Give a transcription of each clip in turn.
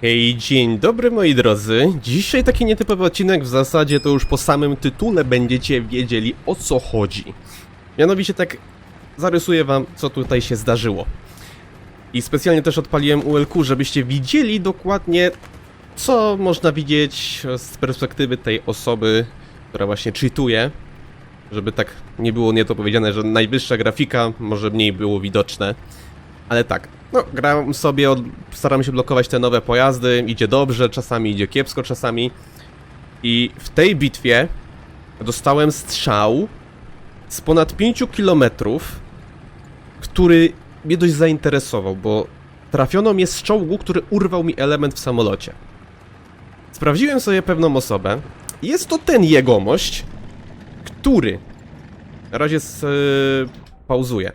Hej, dzień dobry moi drodzy. Dzisiaj taki nietypowy odcinek, w zasadzie to już po samym tytule będziecie wiedzieli o co chodzi. Mianowicie tak zarysuję wam co tutaj się zdarzyło. I specjalnie też odpaliłem ULQ, żebyście widzieli dokładnie co można widzieć z perspektywy tej osoby, która właśnie cheatuje. Żeby tak nie było nie to powiedziane, że najwyższa grafika może mniej było widoczne. Ale tak, no gram sobie, staram się blokować te nowe pojazdy, idzie dobrze, czasami idzie kiepsko, czasami. I w tej bitwie dostałem strzał z ponad 5 km, który mnie dość zainteresował, bo trafiono mnie z czołgu, który urwał mi element w samolocie. Sprawdziłem sobie pewną osobę. Jest to ten jegomość, który. Na razie z, yy.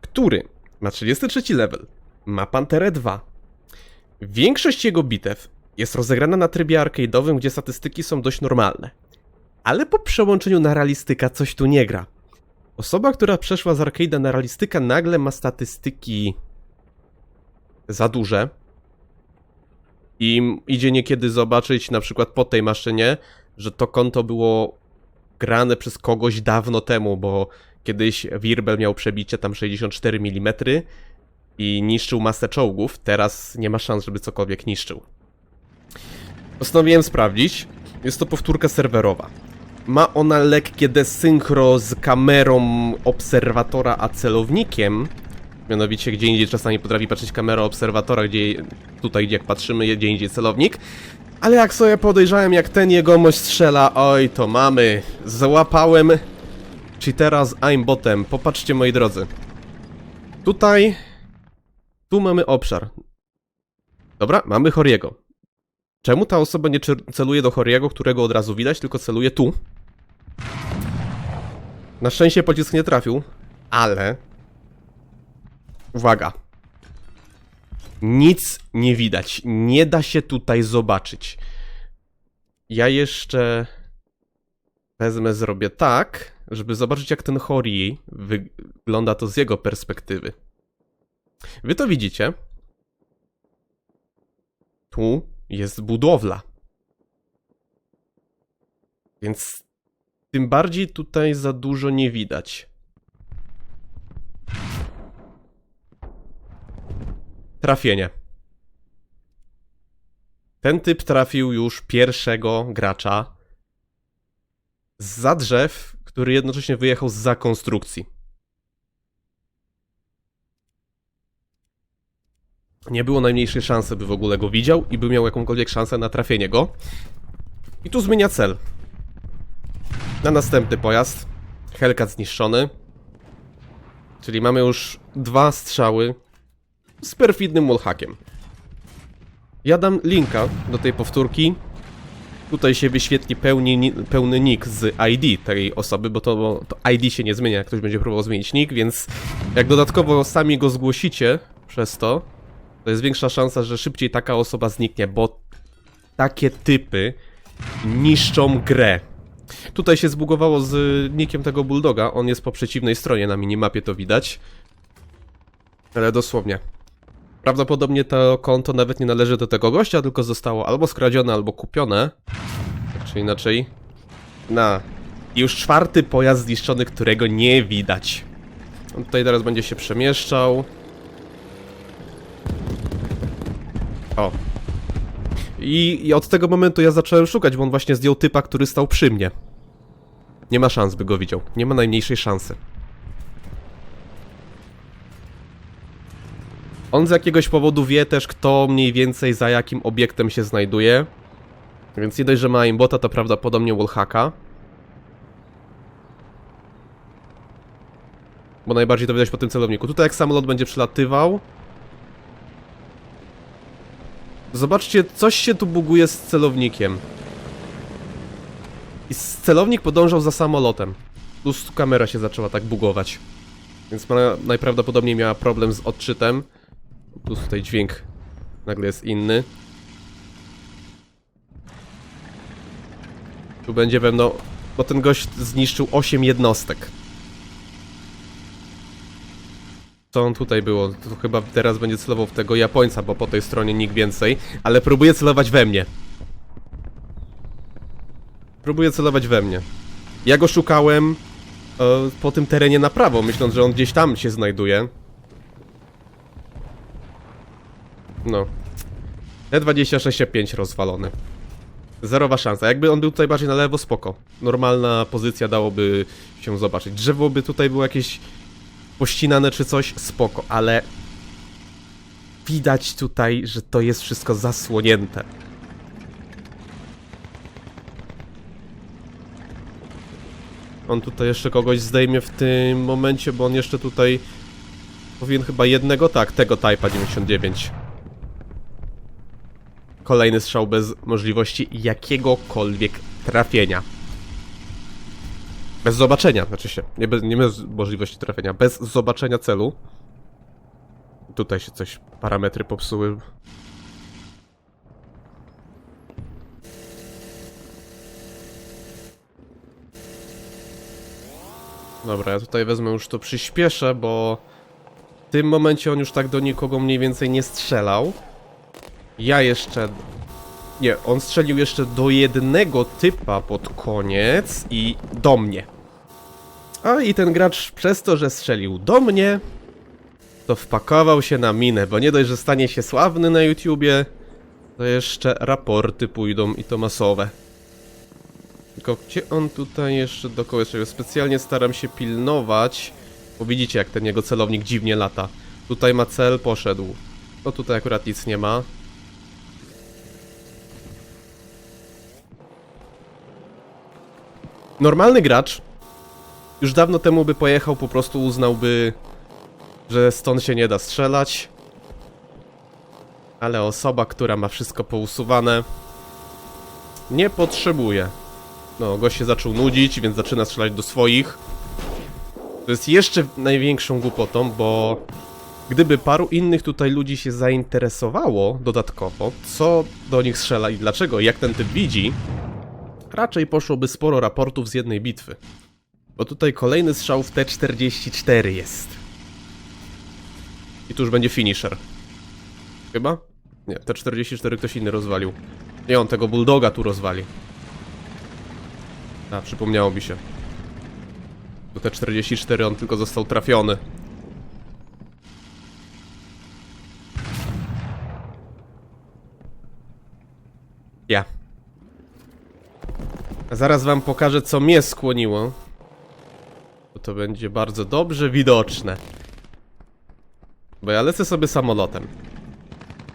Który ma 33 level, ma Panterę 2. Większość jego bitew jest rozegrana na trybie arcade'owym, gdzie statystyki są dość normalne. Ale po przełączeniu na realistyka coś tu nie gra. Osoba, która przeszła z arcade'a na realistyka nagle ma statystyki za duże. I idzie niekiedy zobaczyć na przykład po tej maszynie, że to konto było grane przez kogoś dawno temu, bo kiedyś Wirbel miał przebicie tam 64 mm i niszczył masę czołgów, teraz nie ma szans, żeby cokolwiek niszczył. Postanowiłem sprawdzić. Jest to powtórka serwerowa. Ma ona lekkie desynchro z kamerą obserwatora a celownikiem. Mianowicie gdzie indziej czasami potrafi patrzeć kamera obserwatora, gdzie tutaj jak patrzymy, gdzie indziej celownik. Ale jak sobie podejrzałem, jak ten jegomość strzela, oj, to mamy. Złapałem cheatera z aimbotem. Popatrzcie, moi drodzy. Tutaj... Tu mamy obszar. Dobra, mamy Horiego. Czemu ta osoba nie celuje do Horiego, którego od razu widać, tylko celuje tu? Na szczęście pocisk nie trafił, ale... Uwaga. Nic nie widać. Nie da się tutaj zobaczyć. Ja jeszcze wezmę, zrobię tak, żeby zobaczyć jak ten Hori wygląda to z jego perspektywy. Wy to widzicie. Tu jest budowla. Więc tym bardziej tutaj za dużo nie widać. Trafienie. Ten typ trafił już pierwszego gracza za drzew, który jednocześnie wyjechał za konstrukcji. Nie było najmniejszej szansy, by w ogóle go widział i by miał jakąkolwiek szansę na trafienie go. I tu zmienia cel. Na następny pojazd. Hellcat zniszczony. Czyli mamy już dwa strzały z perfidnym wallhackiem. Ja dam linka do tej powtórki. Tutaj się wyświetli pełni, ni- pełny nick z ID tej osoby, bo to, bo to ID się nie zmienia, jak ktoś będzie próbował zmienić nick, więc jak dodatkowo sami go zgłosicie przez to, to jest większa szansa, że szybciej taka osoba zniknie, bo takie typy niszczą grę. Tutaj się zbugowało z nickiem tego bulldoga, on jest po przeciwnej stronie na minimapie, to widać. Ale dosłownie. Prawdopodobnie to konto nawet nie należy do tego gościa, tylko zostało albo skradzione, albo kupione. Tak czy inaczej. Na. Już czwarty pojazd zniszczony, którego nie widać. On tutaj teraz będzie się przemieszczał. O. I, I od tego momentu ja zacząłem szukać, bo on właśnie zdjął typa, który stał przy mnie. Nie ma szans, by go widział. Nie ma najmniejszej szansy. On z jakiegoś powodu wie też, kto mniej więcej za jakim obiektem się znajduje. Więc nie dość, że ma aimbota, to prawdopodobnie wallhacka. Bo najbardziej to widać po tym celowniku. Tutaj jak samolot będzie przelatywał... Zobaczcie, coś się tu buguje z celownikiem. I celownik podążał za samolotem. Plus kamera się zaczęła tak bugować. Więc najprawdopodobniej miała problem z odczytem. Plus tutaj dźwięk nagle jest inny. Tu będzie pewno... Bo ten gość zniszczył 8 jednostek. Co on tutaj było? To chyba teraz będzie celował w tego Japońca, bo po tej stronie nikt więcej. Ale próbuje celować we mnie. Próbuje celować we mnie. Ja go szukałem e, po tym terenie na prawo, myśląc, że on gdzieś tam się znajduje. No. T26.5 rozwalony. Zerowa szansa. Jakby on był tutaj bardziej na lewo, spoko. Normalna pozycja dałoby się zobaczyć. Drzewo by tutaj było jakieś pościnane czy coś, spoko, ale widać tutaj, że to jest wszystko zasłonięte. On tutaj jeszcze kogoś zdejmie w tym momencie, bo on jeszcze tutaj powinien chyba jednego, tak, tego Type'a 99. Kolejny strzał bez możliwości jakiegokolwiek trafienia. Bez zobaczenia, znaczy się, nie bez, nie bez możliwości trafienia, bez zobaczenia celu. Tutaj się coś, parametry popsuły. Dobra, ja tutaj wezmę już to przyspieszę, bo w tym momencie on już tak do nikogo mniej więcej nie strzelał. Ja jeszcze... Nie, on strzelił jeszcze do jednego typa pod koniec i do mnie. A i ten gracz przez to, że strzelił do mnie, to wpakował się na minę, bo nie dość, że stanie się sławny na YouTubie, to jeszcze raporty pójdą i to masowe. Tylko gdzie on tutaj jeszcze dookoła jeszcze? Specjalnie staram się pilnować, bo widzicie jak ten jego celownik dziwnie lata. Tutaj ma cel, poszedł. No tutaj akurat nic nie ma. Normalny gracz już dawno temu by pojechał, po prostu uznałby, że stąd się nie da strzelać. Ale osoba, która ma wszystko pousuwane, nie potrzebuje. No, gość się zaczął nudzić, więc zaczyna strzelać do swoich. To jest jeszcze największą głupotą, bo gdyby paru innych tutaj ludzi się zainteresowało dodatkowo, co do nich strzela i dlaczego, jak ten typ widzi, raczej poszłoby sporo raportów z jednej bitwy. Bo tutaj kolejny strzał w T44 jest. I tu już będzie finisher. Chyba? Nie, T44 ktoś inny rozwalił. Nie, on tego bulldoga tu rozwali. A, przypomniało mi się. Do T44 on tylko został trafiony. Ja. A Zaraz wam pokażę, co mnie skłoniło. Bo to będzie bardzo dobrze widoczne. Bo ja lecę sobie samolotem.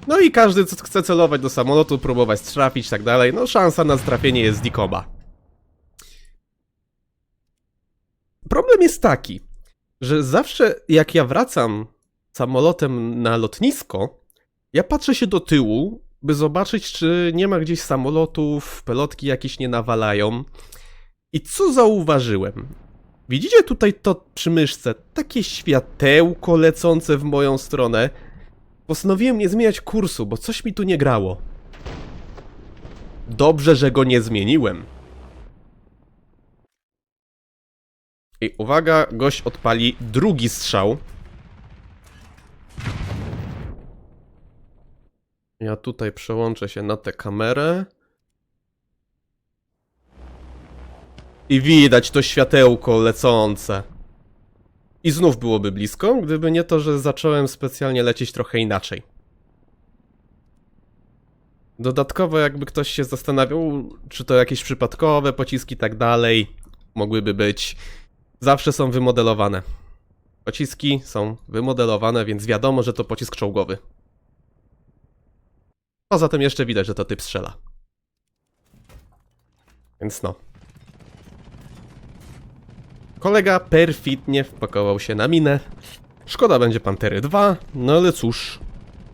No i każdy, co chce celować do samolotu, próbować trafić, tak dalej, no szansa na trafienie jest znikoma. Problem jest taki, że zawsze jak ja wracam samolotem na lotnisko, ja patrzę się do tyłu, by zobaczyć, czy nie ma gdzieś samolotów, pelotki jakieś nie nawalają. I co zauważyłem? Widzicie tutaj to przy myszce? Takie światełko lecące w moją stronę. Postanowiłem nie zmieniać kursu, bo coś mi tu nie grało. Dobrze, że go nie zmieniłem. I uwaga, gość odpali drugi strzał. Ja tutaj przełączę się na tę kamerę. I widać to światełko lecące. I znów byłoby blisko, gdyby nie to, że zacząłem specjalnie lecieć trochę inaczej. Dodatkowo, jakby ktoś się zastanawiał, czy to jakieś przypadkowe pociski i tak dalej, mogłyby być. Zawsze są wymodelowane. Pociski są wymodelowane, więc wiadomo, że to pocisk czołgowy. Poza tym jeszcze widać, że to typ strzela. Więc no. Kolega perfidnie wpakował się na minę. Szkoda będzie Pantery 2, no ale cóż.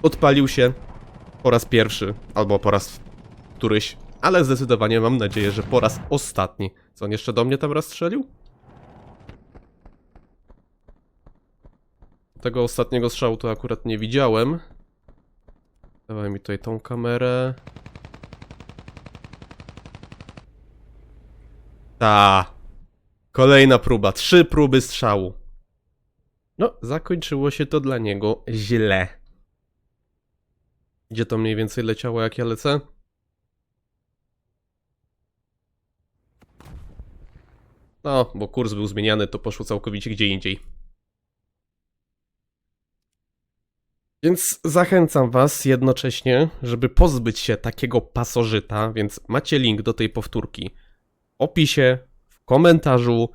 Odpalił się po raz pierwszy, albo po raz któryś, ale zdecydowanie mam nadzieję, że po raz ostatni. Co on jeszcze do mnie tam raz strzelił? Tego ostatniego strzału to akurat nie widziałem. Dawaj mi tutaj tą kamerę. Ta. Kolejna próba. Trzy próby strzału. No, zakończyło się to dla niego źle. Gdzie to mniej więcej leciało, jak ja lecę? No, bo kurs był zmieniany, to poszło całkowicie gdzie indziej. Więc zachęcam Was jednocześnie, żeby pozbyć się takiego pasożyta, więc macie link do tej powtórki w opisie, w komentarzu.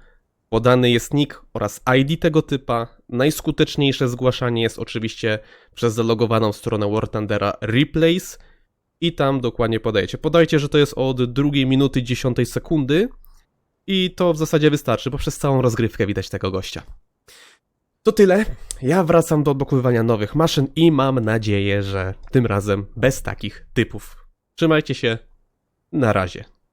Podany jest nick oraz ID tego typa. Najskuteczniejsze zgłaszanie jest oczywiście przez zalogowaną stronę War Thundera Replays i tam dokładnie podajecie. Podajcie, że to jest od drugiej minuty 10 sekundy i to w zasadzie wystarczy, bo przez całą rozgrywkę widać tego gościa. To tyle. Ja wracam do odblokowywania nowych maszyn i mam nadzieję, że tym razem bez takich typów. Trzymajcie się. Na razie.